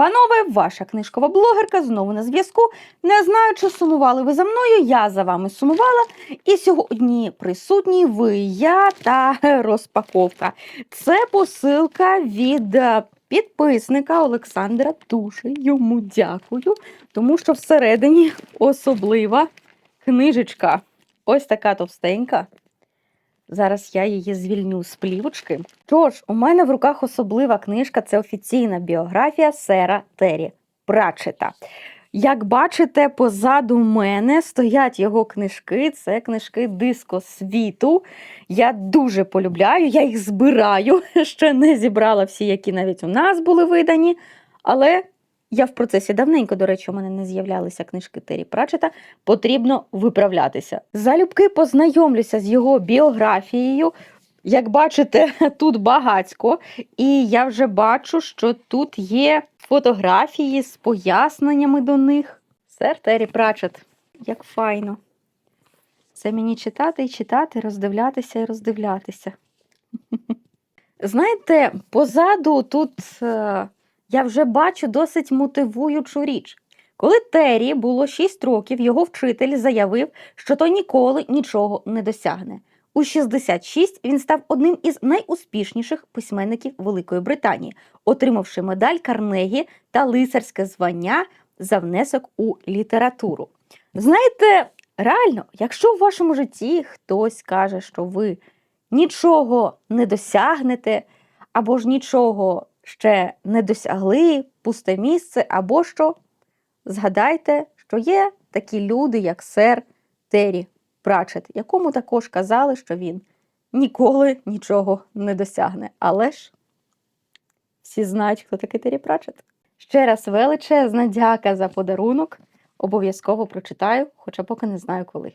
Панове, ваша книжкова блогерка знову на зв'язку. Не знаю, чи сумували ви за мною. Я за вами сумувала. І сьогодні присутні ви, я та розпаковка. Це посилка від е, підписника Олександра Туши. Йому дякую, тому що всередині особлива книжечка. Ось така товстенька. Зараз я її звільню з плівочки. Тож, у мене в руках особлива книжка це офіційна біографія сера Террі Пратчета. Як бачите, позаду мене стоять його книжки. Це книжки диско світу. Я дуже полюбляю, я їх збираю. Ще не зібрала всі, які навіть у нас були видані. Але я в процесі давненько, до речі, у мене не з'являлися книжки Террі Пратчета. Потрібно виправлятися. Залюбки познайомлюся з його біографією. Як бачите, тут багацько, і я вже бачу, що тут є фотографії з поясненнями до них. Сер Террі Пратчет. Як файно. Це мені читати і читати, роздивлятися і роздивлятися. Знаєте, позаду тут е, я вже бачу досить мотивуючу річ. Коли Террі було 6 років, його вчитель заявив, що той ніколи нічого не досягне. У 66 він став одним із найуспішніших письменників Великої Британії, отримавши медаль Карнегі та лицарське звання за внесок у літературу. Знаєте, реально, якщо в вашому житті хтось каже, що ви нічого не досягнете, або ж нічого ще не досягли, пусте місце, або що, згадайте, що є такі люди, як сер Террі Пратчет, якому також казали, що він ніколи нічого не досягне. Але ж всі знають, хто такий Террі Пратчет. Ще раз величезна дяка за подарунок. Обов'язково прочитаю, хоча поки не знаю коли.